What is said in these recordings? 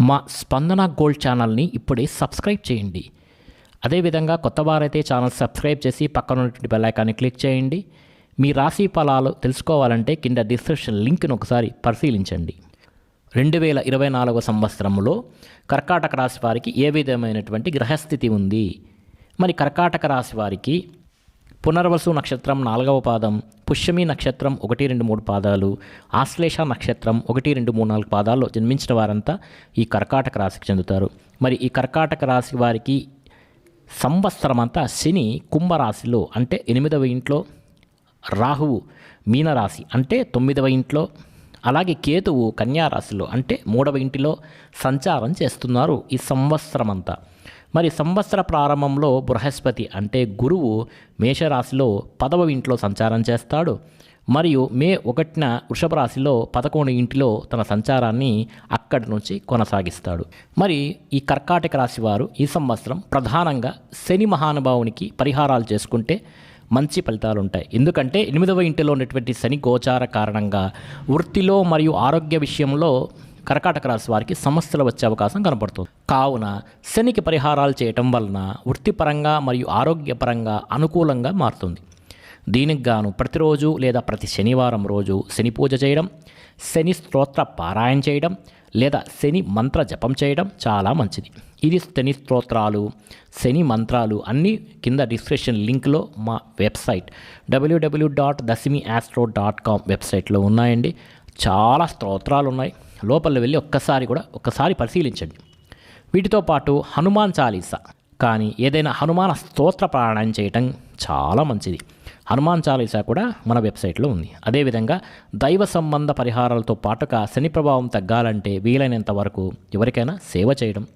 మా స్పందన గోల్డ్ ఛానల్ని ఇప్పుడే సబ్స్క్రైబ్ చేయండి. అదేవిధంగా కొత్త వారైతే ఛానల్ సబ్స్క్రైబ్ చేసి పక్కన ఉన్నటువంటి బెల్ ఐకాన్ని క్లిక్ చేయండి. మీ రాశి ఫలాలు తెలుసుకోవాలంటే కింద డిస్క్రిప్షన్ లింక్ను ఒకసారి పరిశీలించండి. రెండు వేల ఇరవై నాలుగవ సంవత్సరంలో కర్కాటక రాశి వారికి ఏ విధమైనటువంటి గ్రహస్థితి ఉంది? మరి కర్కాటక రాశి వారికి పునర్వసు నక్షత్రం నాలుగవ పాదం పుష్యమి నక్షత్రం ఒకటి రెండు మూడు పాదాలు ఆశ్లేష నక్షత్రం ఒకటి రెండు మూడు నాలుగు పాదాల్లో జన్మించిన వారంతా ఈ కర్కాటక రాశికి చెందుతారు. మరి ఈ కర్కాటక రాశి వారికి సంవత్సరం అంతా శని కుంభరాశిలో అంటే ఎనిమిదవ ఇంట్లో రాహువు మీనరాశి అంటే తొమ్మిదవ ఇంట్లో అలాగే కేతువు కన్యారాశిలో అంటే మూడవ ఇంటిలో సంచారం చేస్తున్నారు ఈ సంవత్సరం అంతా. మరి సంవత్సర ప్రారంభంలో బృహస్పతి అంటే గురువు మేషరాశిలో పదవ ఇంట్లో సంచారం చేస్తాడు. మరియు మే ఒకటిన వృషభ రాశిలో పదకొండు ఇంటిలో తన సంచారాన్ని అక్కడి నుంచి కొనసాగిస్తాడు. మరి ఈ కర్కాటక రాశి వారు ఈ సంవత్సరం ప్రధానంగా శని మహానుభావునికి పరిహారాలు చేసుకుంటే మంచి ఫలితాలు ఉంటాయి. ఎందుకంటే ఎనిమిదవ ఇంటిలో ఉన్నటువంటి శని గోచార కారణంగా వృత్తిలో మరియు ఆరోగ్య విషయంలో కర్కాటక రాశి వారికి సమస్యలు వచ్చే అవకాశం కనపడుతుంది కావున శనికి పరిహారాలు చేయటం వలన వృత్తిపరంగా మరియు ఆరోగ్యపరంగా అనుకూలంగా మారుతుంది. దీనికి గాను ప్రతిరోజు లేదా ప్రతి శనివారం రోజు శని పూజ చేయడం శని స్తోత్ర పారాయణ చేయడం లేదా శని మంత్ర జపం చేయడం చాలా మంచిది. ఇది శని స్తోత్రాలు శని మంత్రాలు అన్నీ కింద డిస్క్రిప్షన్ లింక్లో మా website W W dot Dashami astro dot com వెబ్సైట్లో ఉన్నాయండి. చాలా స్తోత్రాలు ఉన్నాయి లోపల వెళ్ళి ఒక్కసారి కూడా ఒక్కసారి పరిశీలించండి. వీటితో పాటు హనుమాన్ చాలీసా. కానీ ఏదైనా హనుమాన స్తోత్ర పారాయణం చేయటం చాలా మంచిది. హనుమాన్ చాలీసా కూడా మన వెబ్సైట్లో ఉంది. అదేవిధంగా దైవ సంబంధ పరిహారాలతో పాటుగా శని ప్రభావం తగ్గాలంటే వీలైనంత వరకు ఎవరికైనా సేవ చేయడం.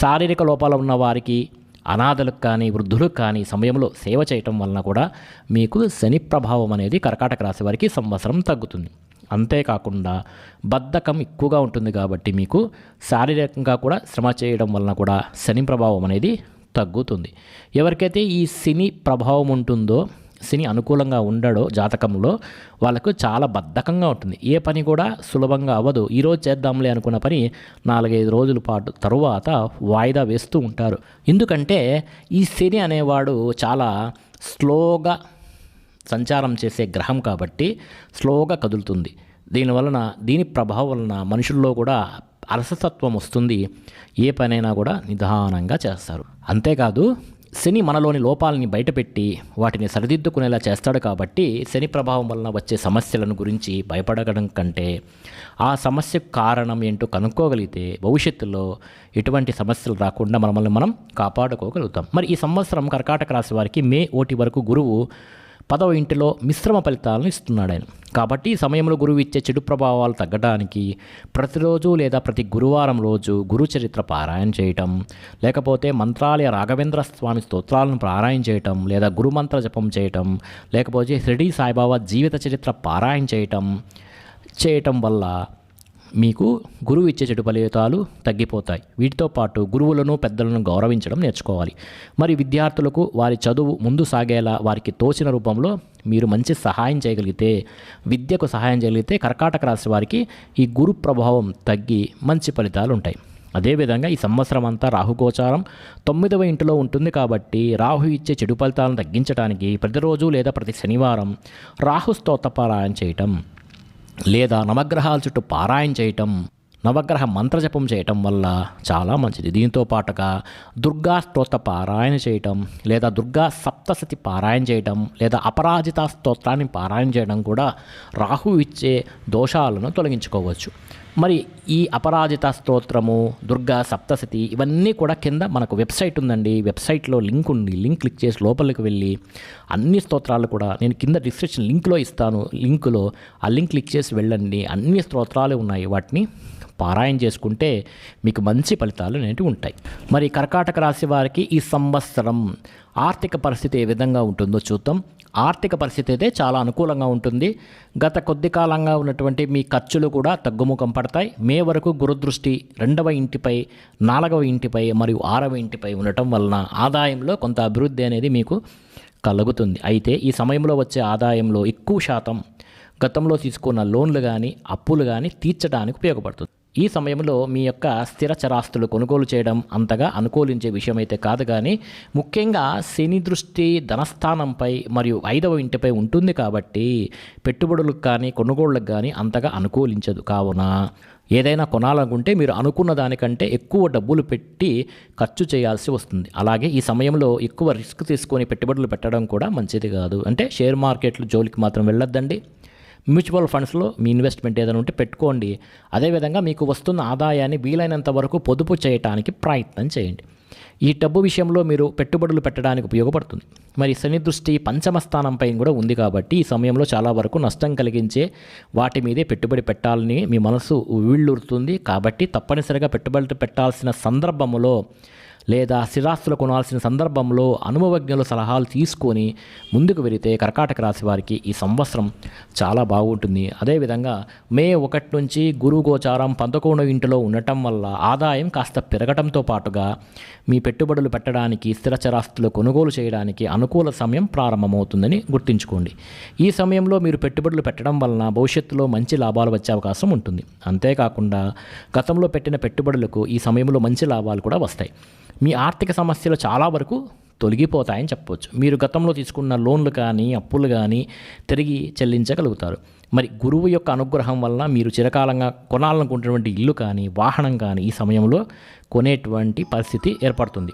శారీరక లోపాలు ఉన్న వారికి అనాథలకు కానీ వృద్ధులకు కానీ సమయంలో సేవ చేయటం వలన కూడా మీకు శని ప్రభావం అనేది కర్కాటక రాశి వారికి సంవత్సరం తగ్గుతుంది. అంతేకాకుండా బద్ధకం ఎక్కువగా ఉంటుంది కాబట్టి మీకు శారీరకంగా కూడా శ్రమ చేయడం వలన కూడా శని ప్రభావం అనేది తగ్గుతుంది. ఎవరికైతే ఈ శని ప్రభావం ఉంటుందో శని అనుకూలంగా ఉండడో జాతకంలో వాళ్ళకు చాలా బద్ధకంగా ఉంటుంది. ఏ పని కూడా సులభంగా అవ్వదు. ఈరోజు చేద్దాంలే అనుకున్న పని నాలుగైదు రోజుల పాటు తరువాత వాయిదా వేస్తూ ఉంటారు. ఎందుకంటే ఈ శని అనేవాడు చాలా స్లోగా సంచారం చేసే గ్రహం కాబట్టి స్లోగా కదులుతుంది. దీనివలన దీని ప్రభావం వలన మనుషుల్లో కూడా అలసతత్వం వస్తుంది. ఏ పనైనా కూడా నిదానంగా చేస్తారు. అంతేకాదు శని మనలోని లోపాలని బయటపెట్టి వాటిని సరిదిద్దుకునేలా చేస్తాడు కాబట్టి శని ప్రభావం వలన వచ్చే సమస్యలను గురించి భయపడడం కంటే ఆ సమస్యకు కారణం ఏంటో కనుక్కోగలిగితే భవిష్యత్తులో ఎటువంటి సమస్యలు రాకుండా మనల్ని మనం కాపాడుకోగలుగుతాం. మరి ఈ సంవత్సరం కర్కాటక రాశి వారికి మే ఓటి వరకు గురువు పదవ ఇంటిలో మిశ్రమ ఫలితాలను ఇస్తున్నాడు ఆయన. కాబట్టి ఈ సమయంలో గురువు ఇచ్చే చెడు ప్రభావాలు తగ్గడానికి ప్రతిరోజు లేదా ప్రతి గురువారం రోజు గురు చరిత్ర పారాయణ చేయటం లేకపోతే మంత్రాలయ రాఘవేంద్ర స్వామి స్తోత్రాలను పారాయణ చేయటం లేదా గురుమంత్ర జపం చేయటం లేకపోతే షిరిడి సాయిబాబా జీవిత చరిత్ర పారాయణ చేయటం చేయటం వల్ల మీకు గురువు ఇచ్చే చెడు ఫలితాలు తగ్గిపోతాయి. వీటితో పాటు గురువులను పెద్దలను గౌరవించడం నేర్చుకోవాలి. మరి విద్యార్థులకు వారి చదువు ముందు సాగేలా వారికి తోచిన రూపంలో మీరు మంచి సహాయం చేయగలిగితే విద్యకు సహాయం చేయగలిగితే కర్కాటక రాశి వారికి ఈ గురు ప్రభావం తగ్గి మంచి ఫలితాలు ఉంటాయి అదేవిధంగా ఈ సంవత్సరం అంతా రాహుగోచారం తొమ్మిదవ ఇంటిలో ఉంటుంది కాబట్టి రాహు ఇచ్చే చెడు ఫలితాలను తగ్గించడానికి ప్రతిరోజు లేదా ప్రతి శనివారం రాహు స్తోత్రపారాయణ చేయటం లేదా నవగ్రహాల చుట్టూ పారాయణ చేయటం నవగ్రహ మంత్రజపం చేయటం వల్ల చాలా మంచిది. దీంతో పాటుగా దుర్గా స్తోత్ర పారాయణ చేయటం లేదా దుర్గా సప్తసతి పారాయణ చేయటం లేదా అపరాజిత స్తోత్రాన్ని పారాయణ చేయడం కూడా రాహు ఇచ్చే దోషాలను తొలగించుకోవచ్చు. మరి ఈ అపరాజిత స్తోత్రము దుర్గా సప్తశతి ఇవన్నీ కూడా కింద మనకు వెబ్సైట్ ఉందండి. వెబ్సైట్లో లింక్ ఉంది. లింక్ క్లిక్ చేసి లోపలికి వెళ్ళి అన్ని స్తోత్రాలు కూడా నేను కింద డిస్క్రిప్షన్ లింక్లో ఇస్తాను. లింకులో ఆ లింక్ క్లిక్ చేసి వెళ్ళండి. అన్ని స్తోత్రాలు ఉన్నాయి. వాటిని పారాయణ చేసుకుంటే మీకు మంచి ఫలితాలు అనేవి ఉంటాయి. మరి కర్కాటక రాశి వారికి ఈ సంవత్సరం ఆర్థిక పరిస్థితి ఏ విధంగా ఉంటుందో చూద్దాం. ఆర్థిక పరిస్థితి అయితే చాలా అనుకూలంగా ఉంటుంది. గత కొద్ది కాలంగా ఉన్నటువంటి మీ ఖర్చులు కూడా తగ్గుముఖం పడతాయి. మే వరకు గురుదృష్టి రెండవ ఇంటిపై నాలుగవ ఇంటిపై మరియు ఆరవ ఇంటిపై ఉండటం వలన ఆదాయంలో కొంత అభివృద్ధి అనేది మీకు కలుగుతుంది. అయితే ఈ సమయంలో వచ్చే ఆదాయంలో ఎక్కువ శాతం గతంలో తీసుకున్న లోన్లు కానీ అప్పులు కానీ తీర్చడానికి ఉపయోగపడుతుంది. ఈ సమయంలో మీ యొక్క స్థిర చరాస్తులు కొనుగోలు చేయడం అంతగా అనుకూలించే విషయం అయితే కాదు కానీ ముఖ్యంగా శని దృష్టి ధనస్థానంపై మరియు ఐదవ ఇంటిపై ఉంటుంది కాబట్టి పెట్టుబడులకు కానీ కొనుగోళ్ళకు కానీ అంతగా అనుకూలించదు. కావున ఏదైనా కొనాలనుకుంటే మీరు అనుకున్న దానికంటే ఎక్కువ డబ్బులు పెట్టి ఖర్చు చేయాల్సి వస్తుంది. అలాగే ఈ సమయంలో ఎక్కువ రిస్క్ తీసుకొని పెట్టుబడులు పెట్టడం కూడా మంచిది కాదు. అంటే షేర్ మార్కెట్లు జోలికి మాత్రం వెళ్ళొద్దండి. మ్యూచువల్ ఫండ్స్లో మీ ఇన్వెస్ట్మెంట్ ఏదైనా ఉంటే పెట్టుకోండి. అదేవిధంగా మీకు వస్తున్న ఆదాయాన్ని వీలైనంత వరకు పొదుపు చేయటానికి ప్రయత్నం చేయండి. ఈ డబ్బు విషయంలో మీరు పెట్టుబడులు పెట్టడానికి ఉపయోగపడుతుంది. మరి శని దృష్టి పంచమ స్థానంపై కూడా ఉంది కాబట్టి ఈ సమయంలో చాలా వరకు నష్టం కలిగించే వాటి మీదే పెట్టుబడి పెట్టాలని మీ మనసు వీళ్ళూరుతుంది కాబట్టి తప్పనిసరిగా పెట్టుబడి పెట్టాల్సిన సందర్భంలో లేదా స్థిరాస్తులు కొనాల్సిన సందర్భంలో అనుభవజ్ఞుల సలహాలు తీసుకొని ముందుకు వెళితే కర్కాటక రాశి వారికి ఈ సంవత్సరం చాలా బాగుంటుంది. అదేవిధంగా మే ఒకటి నుంచి గురు గోచారం పదకొండవ ఇంటిలో ఉండటం వల్ల ఆదాయం కాస్త పెరగటంతో పాటుగా మీ పెట్టుబడులు పెట్టడానికి స్థిరచరాస్తులు కొనుగోలు చేయడానికి అనుకూల సమయం ప్రారంభమవుతుందని గుర్తుంచుకోండి. ఈ సమయంలో మీరు పెట్టుబడులు పెట్టడం వలన భవిష్యత్తులో మంచి లాభాలు వచ్చే అవకాశం ఉంటుంది. అంతేకాకుండా గతంలో పెట్టిన పెట్టుబడులకు ఈ సమయంలో మంచి లాభాలు కూడా వస్తాయి. మీ ఆర్థిక సమస్యలు చాలా వరకు తొలగిపోతాయని చెప్పవచ్చు మీరు గతంలో తీసుకున్న లోన్లు కానీ అప్పులు కానీ తిరిగి చెల్లించగలుగుతారు. మరి గురువు యొక్క అనుగ్రహం వల్ల మీరు చిరకాలంగా కొనాలనుకుంటున్నటువంటి ఇల్లు కానీ వాహనం కానీ ఈ సమయంలో కొనేటువంటి పరిస్థితి ఏర్పడుతుంది.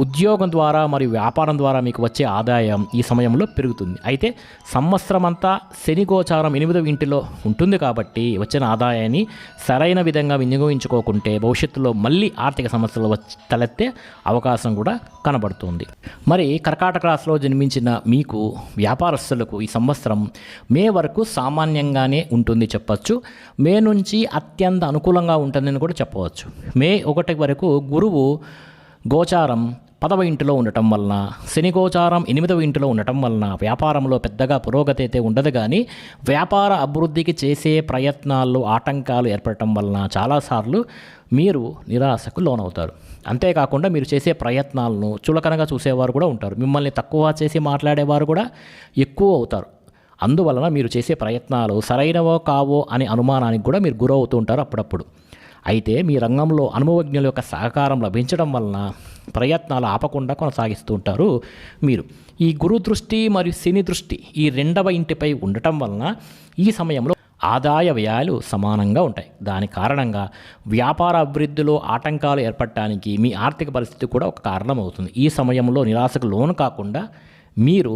ఉద్యోగం ద్వారా మరియు వ్యాపారం ద్వారా మీకు వచ్చే ఆదాయం ఈ సమయంలో పెరుగుతుంది. అయితే సంవత్సరం అంతా శని గోచారం ఎనిమిదవ ఇంటిలో ఉంటుంది కాబట్టి వచ్చిన ఆదాయాన్ని సరైన విధంగా వినియోగించుకోకుంటే భవిష్యత్తులో మళ్ళీ ఆర్థిక సమస్యలు వచ్చి తలెత్తే అవకాశం కూడా కనబడుతుంది. మరి కర్కాటక రాశిలో జన్మించిన మీకు వ్యాపారస్తులకు ఈ సంవత్సరం మే వరకు సామాన్యంగానే ఉంటుంది చెప్పచ్చు. మే నుంచి అత్యంత అనుకూలంగా ఉంటుందని కూడా చెప్పవచ్చు. మే ఒకటి వరకు గురువు గోచారం పదవ ఇంటిలో ఉండటం వలన శని గోచారం ఎనిమిదవ ఇంటిలో ఉండటం వలన వ్యాపారంలో పెద్దగా పురోగతి అయితే ఉండదు కానీ వ్యాపార అభివృద్ధికి చేసే ప్రయత్నాల్లో ఆటంకాలు ఏర్పడటం వలన చాలాసార్లు మీరు నిరాశకు లోనవుతారు. అంతేకాకుండా మీరు చేసే ప్రయత్నాలను చులకనగా చూసేవారు కూడా ఉంటారు. మిమ్మల్ని తక్కువ చేసి మాట్లాడేవారు కూడా ఎక్కువ అవుతారు. అందువలన మీరు చేసే ప్రయత్నాలు సరైనవో కావో అనే అనుమానానికి కూడా మీరు గురవుతూ ఉంటారు అప్పుడప్పుడు. అయితే మీ రంగంలో అనుభవజ్ఞుల యొక్క సహకారం లభించడం వలన ప్రయత్నాలు ఆపకుండా కొనసాగిస్తూ ఉంటారు మీరు. ఈ గురు దృష్టి మరియు శని దృష్టి ఈ రెండవ ఇంటిపై ఉండటం వలన ఈ సమయంలో ఆదాయ వ్యయాలు సమానంగా ఉంటాయి. దాని కారణంగా వ్యాపార అభివృద్ధిలో ఆటంకాలు ఏర్పడటానికి మీ ఆర్థిక పరిస్థితి కూడా ఒక కారణం అవుతుంది ఈ సమయంలో నిరాశకు లోను కాకుండా మీరు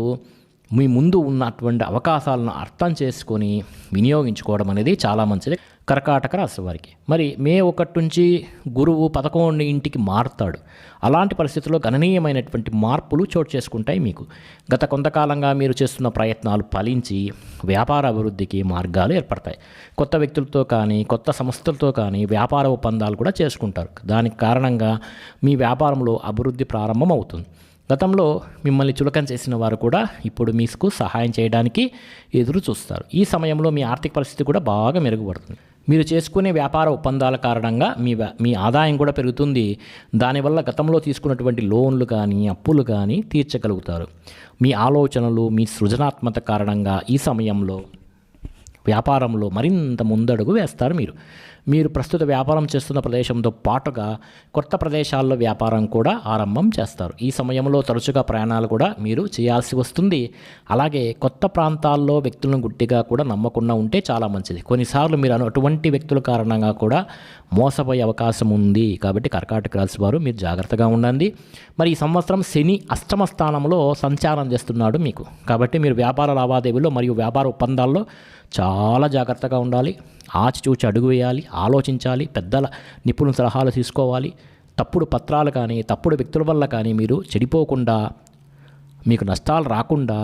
మీ ముందు ఉన్నటువంటి అవకాశాలను అర్థం చేసుకొని వినియోగించుకోవడం అనేది చాలా మంచిది. కర్కాటక రాశి వారికి. మరి మే ఒకటి నుంచి గురువు పదకొండు ఇంటికి మారుతాడు. అలాంటి పరిస్థితుల్లో గణనీయమైనటువంటి మార్పులు చోటు చేసుకుంటాయి మీకు. గత కొంతకాలంగా మీరు చేస్తున్న ప్రయత్నాలు ఫలించి వ్యాపార అభివృద్ధికి మార్గాలు ఏర్పడతాయి. కొత్త వ్యక్తులతో కానీ కొత్త సంస్థలతో కానీ వ్యాపార ఒప్పందాలు కూడా చేసుకుంటారు. దానికి కారణంగా మీ వ్యాపారంలో అభివృద్ధి ప్రారంభం అవుతుంది గతంలో మిమ్మల్ని చులకం చేసిన వారు కూడా ఇప్పుడు మీకు సహాయం చేయడానికి ఎదురు చూస్తారు. ఈ సమయంలో మీ ఆర్థిక పరిస్థితి కూడా బాగా మెరుగుపడుతుంది. మీరు చేసుకునే వ్యాపార ఒప్పందాల కారణంగా మీ మీ ఆదాయం కూడా పెరుగుతుంది. దానివల్ల గతంలో తీసుకున్నటువంటి లోన్లు కానీ అప్పులు కానీ తీర్చగలుగుతారు. మీ ఆలోచనలు మీ సృజనాత్మక కారణంగా ఈ సమయంలో వ్యాపారంలో మరింత ముందడుగు వేస్తారు మీరు. మీరు ప్రస్తుత వ్యాపారం చేస్తున్న ప్రదేశంతో పాటుగా కొత్త ప్రదేశాల్లో వ్యాపారం కూడా ఆరంభం చేస్తారు. ఈ సమయంలో తరచుగా ప్రయాణాలు కూడా మీరు చేయాల్సి వస్తుంది. అలాగే కొత్త ప్రాంతాల్లో వ్యక్తులను గుడ్డిగా కూడా నమ్మకుండా ఉంటే చాలా మంచిది. కొన్నిసార్లు మీరు అటువంటి వ్యక్తుల కారణంగా కూడా మోసపోయే అవకాశం ఉంది. కాబట్టి కర్కాటక రాశి వారు మీరు జాగ్రత్తగా ఉండండి. మరి ఈ సంవత్సరం శని అష్టమ స్థానంలో సంచారం చేస్తున్నాడు మీకు. కాబట్టి మీరు వ్యాపార లావాదేవీలో మరియు వ్యాపార ఒప్పందాల్లో చాలా జాగ్రత్తగా ఉండాలి. ఆచిచూచి అడుగు వేయాలి. ఆలోచించాలి పెద్దల నిపుణుల సలహాలు తీసుకోవాలి. తప్పుడు పత్రాలు కానీ తప్పుడు వ్యక్తుల వల్ల కానీ మీరు చెడిపోకుండా మీకు నష్టాలు రాకుండా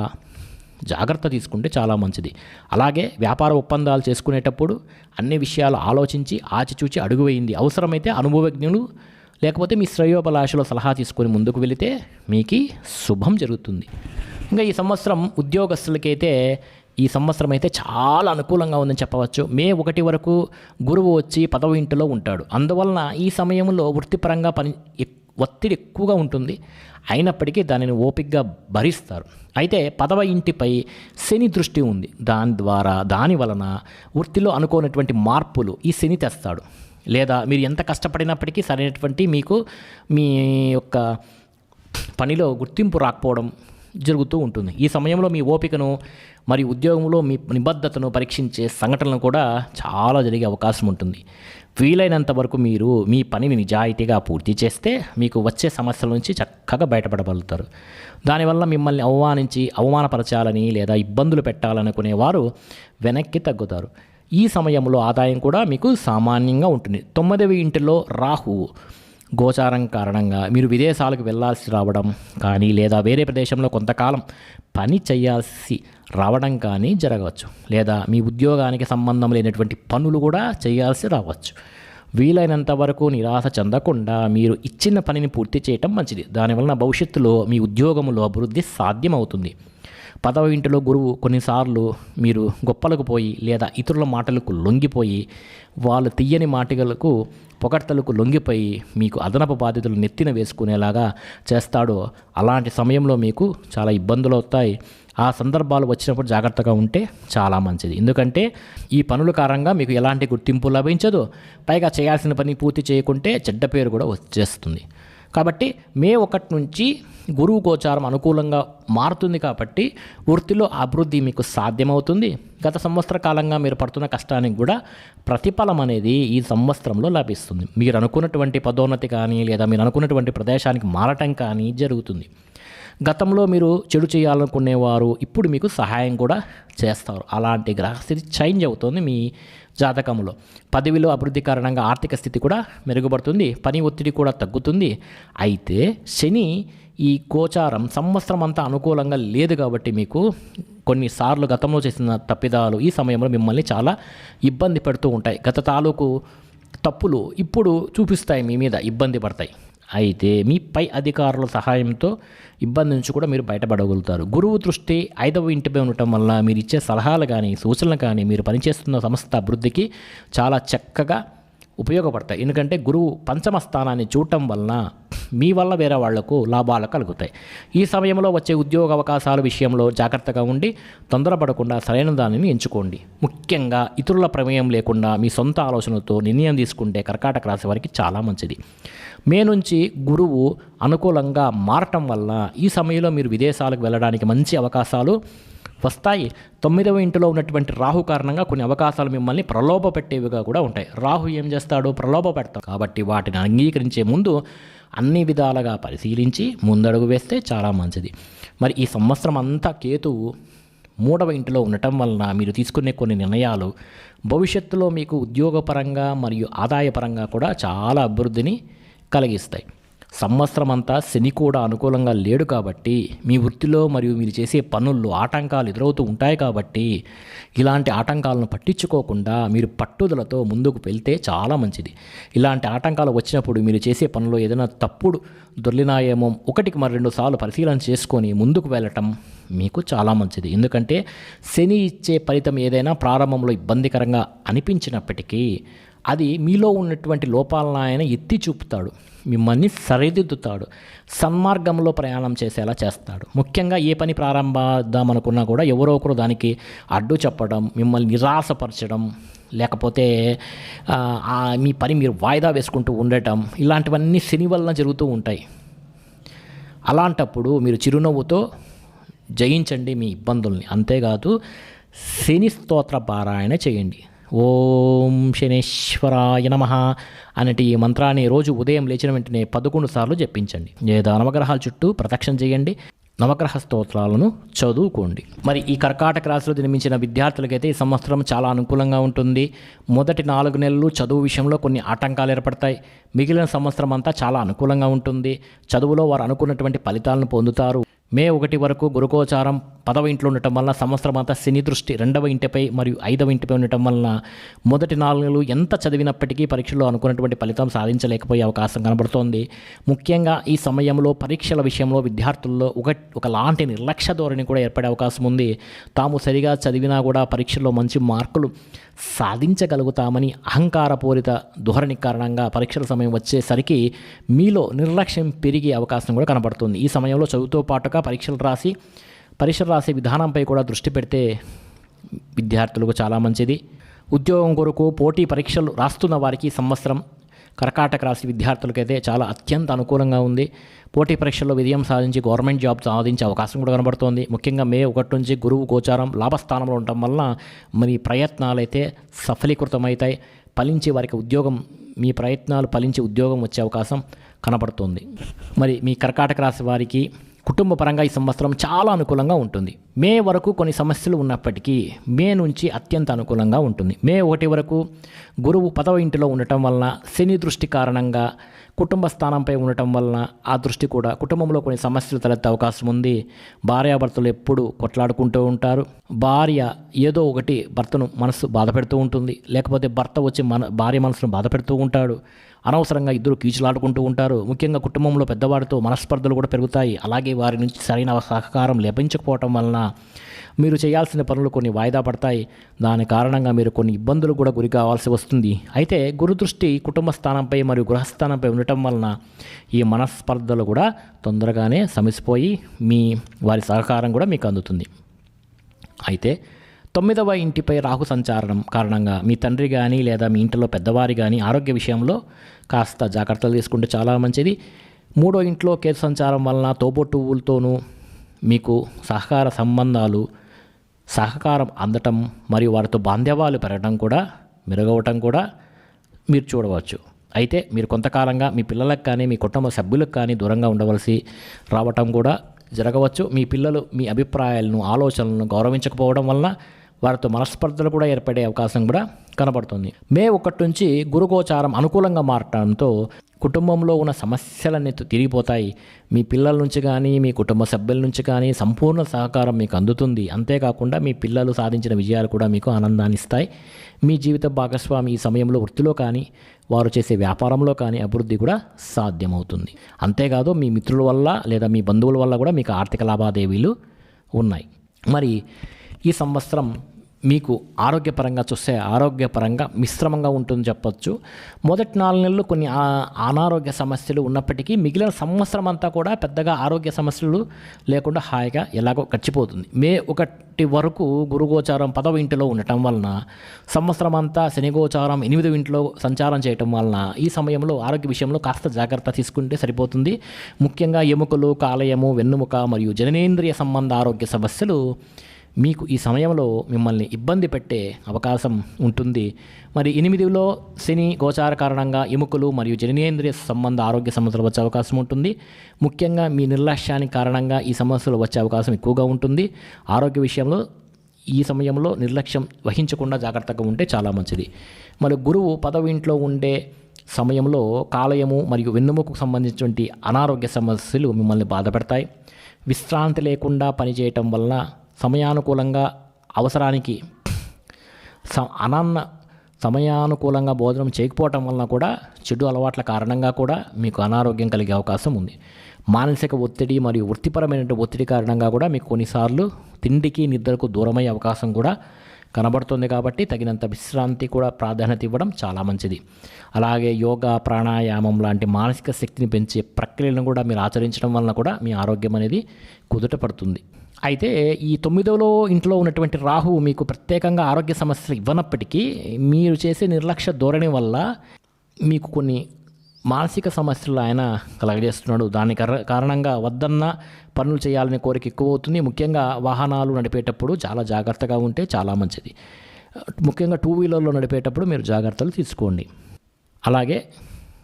జాగ్రత్త తీసుకుంటే చాలా మంచిది. అలాగే వ్యాపార ఒప్పందాలు చేసుకునేటప్పుడు అన్ని విషయాలు ఆలోచించి ఆచిచూచి అడుగు వేయింది అవసరమైతే అనుభవజ్ఞులు లేకపోతే మీ శ్రేయోభిలాషలో సలహా తీసుకొని ముందుకు వెళితే మీకు శుభం జరుగుతుంది. ఇంకా ఈ సంవత్సరం ఉద్యోగస్తులకైతే ఈ సంవత్సరం అయితే చాలా అనుకూలంగా ఉందని చెప్పవచ్చు. మే ఒకటి వరకు గురువు వచ్చి పదవ ఇంటిలో ఉంటాడు. అందువలన ఈ సమయంలో వృత్తిపరంగా పని ఒత్తిడి ఎక్కువగా ఉంటుంది. అయినప్పటికీ దానిని ఓపికగా భరిస్తారు. అయితే పదవ ఇంటిపై శని దృష్టి ఉంది. దాని ద్వారా దాని వలన వృత్తిలో అనుకోనటువంటి మార్పులు ఈ శని తెస్తాడు. లేదా మీరు ఎంత కష్టపడినప్పటికీ సరైనటువంటి మీకు మీ యొక్క పనిలో గుర్తింపు రాకపోవడం జరుగుతూ ఉంటుంది. ఈ సమయంలో మీ ఓపికను మరియు ఉద్యోగంలో మీ నిబద్ధతను పరీక్షించే సంఘటనలు కూడా చాలా జరిగే అవకాశం ఉంటుంది. వీలైనంత వరకు మీరు మీ పనిని నిజాయితీగా పూర్తి చేస్తే మీకు వచ్చే సమస్యల నుంచి చక్కగా బయటపడగలుగుతారు. దానివల్ల మిమ్మల్ని అవమానించి అవమానపరచాలని లేదా ఇబ్బందులు పెట్టాలనుకునే వారు వెనక్కి తగ్గుతారు. ఈ సమయంలో ఆదాయం కూడా మీకు సామాన్యంగా ఉంటుంది. తొమ్మిదవ ఇంటిలో రాహువు. గోచారం కారణంగా మీరు విదేశాలకు వెళ్ళాల్సి రావడం కానీ లేదా వేరే ప్రదేశంలో కొంతకాలం పని చేయాల్సి రావడం కానీ జరగవచ్చు. లేదా మీ ఉద్యోగానికి సంబంధం లేనటువంటి పనులు కూడా చేయాల్సి రావచ్చు. వీలైనంత వరకు నిరాశ చెందకుండా మీరు ఇచ్చిన పనిని పూర్తి చేయటం మంచిది. దానివలన భవిష్యత్తులో మీ ఉద్యోగంలో అభివృద్ధి సాధ్యమవుతుంది. పదవ ఇంటిలో గురువు కొన్నిసార్లు మీరు గొప్పలకు పోయి లేదా ఇతరుల మాటలకు లొంగిపోయి వాళ్ళు తీయని మాటలకు పొగడ్తలకు లొంగిపోయి మీకు అదనపు బాధ్యతలు నెత్తిన వేసుకునేలాగా చేస్తాడో అలాంటి సమయంలో మీకు చాలా ఇబ్బందులు అవుతాయి. ఆ సందర్భాలు వచ్చినప్పుడు జాగ్రత్తగా ఉంటే చాలా మంచిది. ఎందుకంటే ఈ పనుల కారణంగా మీకు ఎలాంటి గుర్తింపు లభించదు. పైగా చేయాల్సిన పని పూర్తి చేయకుంటే చెడ్డ పేరు కూడా వచ్చేస్తుంది. కాబట్టి మే ఒకటి నుంచి గురువు గోచారం అనుకూలంగా మారుతుంది కాబట్టి వృత్తిలో అభివృద్ధి మీకు సాధ్యమవుతుంది. గత సంవత్సర కాలంగా మీరు పడుతున్న కష్టానికి కూడా ప్రతిఫలం అనేది ఈ సంవత్సరంలో లభిస్తుంది. మీరు అనుకున్నటువంటి పదోన్నతి కానీ లేదా మీరు అనుకున్నటువంటి ప్రదేశానికి మారటం కానీ జరుగుతుంది. గతంలో మీరు చెడు చేయాలనుకునేవారు ఇప్పుడు మీకు సహాయం కూడా చేస్తారు. అలాంటి గ్రహస్థితి చేంజ్ అవుతుంది మీ జాతకములో. పదవిలో అభివృద్ధి కారణంగా ఆర్థిక స్థితి కూడా మెరుగుపడుతుంది పని ఒత్తిడి కూడా తగ్గుతుంది. అయితే శని ఈ గోచారం సంవత్సరం అంతా అనుకూలంగా లేదు కాబట్టి మీకు కొన్నిసార్లు గతంలో చేసిన తప్పిదాలు ఈ సమయంలో మిమ్మల్ని చాలా ఇబ్బంది పెడుతూ ఉంటాయి. గత తాలూకు తప్పులు ఇప్పుడు చూపిస్తాయి మీ మీద ఇబ్బంది పడతాయి. అయితే మీ పై అధికారుల సహాయంతో ఇబ్బంది నుంచి కూడా మీరు బయటపడగలుగుతారు. గురువు దృష్టి ఐదవ ఇంటిపై ఉండటం వల్ల మీరు ఇచ్చే సలహాలు కానీ సూచనలు కానీ మీరు పనిచేస్తున్న సంస్థ అభివృద్ధికి చాలా చక్కగా ఉపయోగపడతాయి. ఎందుకంటే గురువు పంచమ స్థానాన్ని చూడటం వలన మీ వల్ల వేరే వాళ్ళకు లాభాలు కలుగుతాయి. ఈ సమయంలో వచ్చే ఉద్యోగ అవకాశాల విషయంలో జాగ్రత్తగా ఉండి తొందరపడకుండా సరైన దానిని ఎంచుకోండి. ముఖ్యంగా ఇతరుల ప్రమేయం లేకుండా మీ సొంత ఆలోచనలతో నిర్ణయం తీసుకుంటే కర్కాటక రాశి వారికి చాలా మంచిది. మే నుంచి గురువు అనుకూలంగా మారటం వల్ల ఈ సమయంలో మీరు విదేశాలకు వెళ్ళడానికి మంచి అవకాశాలు వస్తాయి. తొమ్మిదవ ఇంటిలో ఉన్నటువంటి రాహు కారణంగా కొన్ని అవకాశాలు మిమ్మల్ని ప్రలోభ పెట్టేవిగా కూడా ఉంటాయి. రాహు ఏం చేస్తాడు? ప్రలోభ పెడతాడు. కాబట్టి వాటిని అంగీకరించే ముందు అన్ని విధాలుగా పరిశీలించి ముందడుగు వేస్తే చాలా మంచిది. మరి ఈ సంవత్సరం అంతా కేతువు మూడవ ఇంటిలో ఉండటం వలన మీరు తీసుకునే కొన్ని నిర్ణయాలు భవిష్యత్తులో మీకు ఉద్యోగపరంగా మరియు ఆదాయపరంగా కూడా చాలా అభివృద్ధిని కలిగిస్తాయి. సంవత్సరం అంతా శని కూడా అనుకూలంగా లేడు కాబట్టి మీ వృత్తిలో మరియు మీరు చేసే పనుల్లో ఆటంకాలు ఎదురవుతూ ఉంటాయి కాబట్టి ఇలాంటి ఆటంకాలను పట్టించుకోకుండా మీరు పట్టుదలతో ముందుకు వెళ్తే చాలా మంచిది. ఇలాంటి ఆటంకాలు వచ్చినప్పుడు మీరు చేసే పనిలో ఏదైనా తప్పుడు దొర్లినాయేమో ఒకటికి మరి రెండు సార్లు పరిశీలన చేసుకొని ముందుకు వెళ్ళటం మీకు చాలా మంచిది. ఎందుకంటే శని ఇచ్చే ఫలితం ఏదైనా ప్రారంభంలో ఇబ్బందికరంగా అనిపించినప్పటికీ అది మీలో ఉన్నటువంటి లోపాలను ఆయన ఎత్తి చూపుతాడు. మిమ్మల్ని సరిదిద్దుతాడు. సన్మార్గంలో ప్రయాణం చేసేలా చేస్తాడు. ముఖ్యంగా ఏ పని ప్రారంభిద్దామనుకున్నా కూడా ఎవరో ఒకరు దానికి అడ్డు చెప్పడం మిమ్మల్ని నిరాశపరచడం లేకపోతే మీ పని మీరు వాయిదా వేసుకుంటూ ఉండటం ఇలాంటివన్నీ శని వలన జరుగుతూ ఉంటాయి. అలాంటప్పుడు మీరు చిరునవ్వుతో జయించండి మీ ఇబ్బందుల్ని. అంతేకాదు శని స్తోత్ర పారాయణ చేయండి. ఓం శనేశ్వరాయ నమ అనేటి ఈ మంత్రాన్ని రోజు ఉదయం లేచిన వెంటనే పదకొండు సార్లు జపించండి. లేదా నవగ్రహాల చుట్టూ ప్రదక్షిణ చేయండి. నవగ్రహ స్తోత్రాలను చదువుకోండి. మరి ఈ కర్కాటక రాశిలో జన్మించిన విద్యార్థులకైతే ఈ సంవత్సరం చాలా అనుకూలంగా ఉంటుంది. మొదటి నాలుగు నెలలు చదువు విషయంలో కొన్ని ఆటంకాలు ఏర్పడతాయి. మిగిలిన సంవత్సరం అంతా చాలా అనుకూలంగా ఉంటుంది. చదువులో వారు అనుకున్నటువంటి ఫలితాలను పొందుతారు. మే ఒకటి వరకు గురుకోచారం పదవ ఇంట్లో ఉండటం వలన సంవత్సరం అంతా శని దృష్టి రెండవ ఇంటిపై మరియు ఐదవ ఇంటిపై ఉండటం వలన మొదటి నాలుగు నెలలు ఎంత చదివినప్పటికీ పరీక్షలో అనుకున్నటువంటి ఫలితం సాధించలేకపోయే అవకాశం కనబడుతోంది. ముఖ్యంగా ఈ సమయంలో పరీక్షల విషయంలో విద్యార్థుల్లో ఒక ఒకలాంటి నిర్లక్ష్య ధోరణి కూడా ఏర్పడే అవకాశం ఉంది. తాము సరిగా చదివినా కూడా పరీక్షల్లో మంచి మార్కులు సాధించగలుగుతామని అహంకారపూరిత ధోరణి కారణంగా పరీక్షల సమయం వచ్చేసరికి మీలో నిర్లక్ష్యం పెరిగే అవకాశం కూడా కనబడుతుంది. ఈ సమయంలో చదువుతో పాటుగా పరీక్షలు రాసి పరీక్షలు రాసే విధానంపై కూడా దృష్టి పెడితే విద్యార్థులకు చాలా మంచిది. ఉద్యోగం కొరకు పోటీ పరీక్షలు రాస్తున్న వారికి సంవత్సరం కర్కాటక రాశి విద్యార్థులకైతే చాలా అత్యంత అనుకూలంగా ఉంది. పోటీ పరీక్షల్లో విజయం సాధించి గవర్నమెంట్ జాబ్ సాధించే అవకాశం కూడా కనబడుతోంది. ముఖ్యంగా మే ఒకటి నుంచి గురువు గోచారం లాభస్థానంలో ఉండటం వల్ల మరి ప్రయత్నాలైతే సఫలీకృతమవుతాయి. ఫలించి వారికి ఉద్యోగం మీ ప్రయత్నాలు ఫలించి ఉద్యోగం వచ్చే అవకాశం కనబడుతుంది. మరి మీ కర్కాటక రాశి వారికి కుటుంబ పరంగా ఈ సంవత్సరం చాలా అనుకూలంగా ఉంటుంది. మే వరకు కొన్ని సమస్యలు ఉన్నప్పటికీ మే నుంచి అత్యంత అనుకూలంగా ఉంటుంది. మే ఒకటి వరకు గురువు పదవ ఇంటిలో ఉండటం వలన శని దృష్టి కారణంగా కుటుంబ స్థానంపై ఉండటం వలన ఆ దృష్టి కూడా కుటుంబంలో కొన్ని సమస్యలు తలెత్తే అవకాశం ఉంది. భార్యాభర్తలు ఎప్పుడు కొట్లాడుకుంటూ ఉంటారు. భార్య ఏదో ఒకటి భర్తను మనసు బాధ పెడుతూ ఉంటుంది. లేకపోతే భర్త వచ్చి మన భార్య మనసును బాధ పెడుతూ ఉంటాడు. అనవసరంగా ఇద్దరు కీచులాడుకుంటూ ఉంటారు. ముఖ్యంగా కుటుంబంలో పెద్దవారితో మనస్పర్ధలు కూడా పెరుగుతాయి. అలాగే వారి నుంచి సరైన సహకారం లభించకపోవటం వలన మీరు చేయాల్సిన పనులు కొన్ని వాయిదా పడతాయి. దాని కారణంగా మీరు కొన్ని ఇబ్బందులు కూడా గురి కావాల్సి వస్తుంది. అయితే గురుదృష్టి కుటుంబ స్థానంపై మరియు గృహస్థానంపై ఉండటం వలన ఈ మనస్పర్ధలు కూడా తొందరగానే సమిసిపోయి మీ వారి సహకారం కూడా మీకు అందుతుంది. అయితే తొమ్మిదవ ఇంటిపై రాహు సంచారం కారణంగా మీ తండ్రి కానీ లేదా మీ ఇంటిలో పెద్దవారి కానీ ఆరోగ్య విషయంలో కాస్త జాగ్రత్తలు తీసుకుంటే చాలా మంచిది. మూడో ఇంట్లో కేతు సంచారం వలన తోబొట్టువులతోనూ మీకు సహకార సంబంధాలు సహకారం అందటం మరియు వారితో బాంధవ్యాలు పెరగడం కూడా మెరుగవటం కూడా మీరు చూడవచ్చు. అయితే మీరు కొంతకాలంగా మీ పిల్లలకు కానీ మీ కుటుంబ సభ్యులకు కానీ దూరంగా ఉండవలసి రావటం కూడా జరగవచ్చు. మీ పిల్లలు మీ అభిప్రాయాలను ఆలోచనలను గౌరవించకపోవడం వలన వారితో మనస్పర్ధలు కూడా ఏర్పడే అవకాశం కూడా కనబడుతుంది. మే ఒకటి నుంచి గురుగోచారం అనుకూలంగా మారటంతో కుటుంబంలో ఉన్న సమస్యలన్నీ తిరిగిపోతాయి. మీ పిల్లల నుంచి కానీ మీ కుటుంబ సభ్యుల నుంచి కానీ సంపూర్ణ సహకారం మీకు అందుతుంది. అంతేకాకుండా మీ పిల్లలు సాధించిన విజయాలు కూడా మీకు ఆనందాన్ని ఇస్తాయి. మీ జీవిత భాగస్వామి ఈ సమయంలో వృత్తిలో కానీ వారు చేసే వ్యాపారంలో కానీ అభివృద్ధి కూడా సాధ్యమవుతుంది. అంతేకాదు మీ మిత్రుల వల్ల లేదా మీ బంధువుల వల్ల కూడా మీకు ఆర్థిక లావాదేవీలు ఉన్నాయి. మరి ఈ సంవత్సరం మీకు ఆరోగ్యపరంగా చూస్తే ఆరోగ్యపరంగా మిశ్రమంగా ఉంటుంది చెప్పొచ్చు. మొదటి నాలుగు నెలలు కొన్ని అనారోగ్య సమస్యలు ఉన్నప్పటికీ మిగిలిన సంవత్సరం అంతా కూడా పెద్దగా ఆరోగ్య సమస్యలు లేకుండా హాయిగా ఎలాగో గడిచిపోతుంది. మే ఒకటి వరకు గురుగోచారం పదవ ఇంటిలో ఉండటం వలన సంవత్సరం అంతా శనిగోచారం ఎనిమిదవ ఇంట్లో సంచారం చేయటం వలన ఈ సమయంలో ఆరోగ్య విషయంలో కాస్త జాగ్రత్త తీసుకుంటే సరిపోతుంది. ముఖ్యంగా ఎముకలు కాలయము వెన్నుముక మరియు జననేంద్రియ సంబంధ ఆరోగ్య సమస్యలు మీకు ఈ సమయంలో మిమ్మల్ని ఇబ్బంది పెట్టే అవకాశం ఉంటుంది. మరి ఎనిమిదిలో శని గోచార కారణంగా ఎముకలు మరియు జననేంద్రియ సంబంధ ఆరోగ్య సమస్యలు వచ్చే అవకాశం ఉంటుంది. ముఖ్యంగా మీ నిర్లక్ష్యానికి కారణంగా ఈ సమస్యలు వచ్చే అవకాశం ఎక్కువగా ఉంటుంది. ఆరోగ్య విషయంలో ఈ సమయంలో నిర్లక్ష్యం వహించకుండా జాగ్రత్తగా ఉంటే చాలా మంచిది. మరి గురువు పదవి ఇంట్లో ఉండే సమయంలో కాలయము మరియు వెన్నుముకు సంబంధించినటువంటి అనారోగ్య సమస్యలు మిమ్మల్ని బాధపెడతాయి విశ్రాంతి లేకుండా పనిచేయటం వలన సమయానుకూలంగా అవసరానికి స అనన్న సమయానుకూలంగా భోజనం చేయకపోవటం వలన కూడా చెడు అలవాట్ల కారణంగా కూడా మీకు అనారోగ్యం కలిగే అవకాశం ఉంది. మానసిక ఒత్తిడి మరియు వృత్తిపరమైన ఒత్తిడి కారణంగా కూడా మీకు కొన్నిసార్లు తిండికి నిద్రకు దూరమయ్యే అవకాశం కూడా కనబడుతుంది కాబట్టి తగినంత విశ్రాంతి కూడా ప్రాధాన్యత ఇవ్వడం చాలా మంచిది. అలాగే యోగా ప్రాణాయామం లాంటి మానసిక శక్తిని పెంచే ప్రక్రియలను కూడా మీరు ఆచరించడం వలన కూడా మీ ఆరోగ్యం అనేది కుదుట పడుతుంది. అయితే ఈ తొమ్మిదవలో ఇంట్లో ఉన్నటువంటి రాహు మీకు ప్రత్యేకంగా ఆరోగ్య సమస్యలు ఇవ్వనప్పటికీ మీరు చేసే నిర్లక్ష్య ధోరణి వల్ల మీకు కొన్ని మానసిక సమస్యలు ఆయన కలగజేస్తున్నాడు. దాని కర- కారణంగా వద్దన్న పనులు చేయాలనే కోరిక ఎక్కువ అవుతుంది ముఖ్యంగా వాహనాలు నడిపేటప్పుడు చాలా జాగ్రత్తగా ఉంటే చాలా మంచిది. ముఖ్యంగా టూ వీలర్లో నడిపేటప్పుడు మీరు జాగ్రత్తలు తీసుకోండి. అలాగే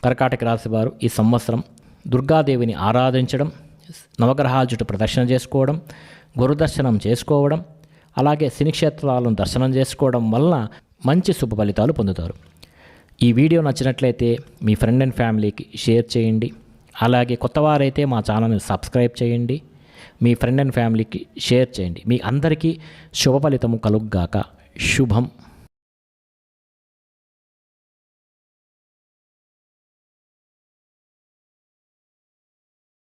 కర్కాటక రాశివారు ఈ సంవత్సరం దుర్గాదేవిని ఆరాధించడం నవగ్రహాల చుట్టూ ప్రదర్శన చేసుకోవడం గురు దర్శనం చేసుకోవడం అలాగే శనిక్షేత్రాలను దర్శనం చేసుకోవడం వలన మంచి శుభ ఫలితాలు పొందుతారు. ఈ వీడియో నచ్చినట్లయితే మీ ఫ్రెండ్ అండ్ ఫ్యామిలీకి షేర్ చేయండి. అలాగే కొత్తవారైతే మా ఛానల్ని సబ్స్క్రైబ్ చేయండి. మీ ఫ్రెండ్ అండ్ ఫ్యామిలీకి షేర్ చేయండి. మీ అందరికీ శుభ ఫలితము కలుగ్గాక. శుభం.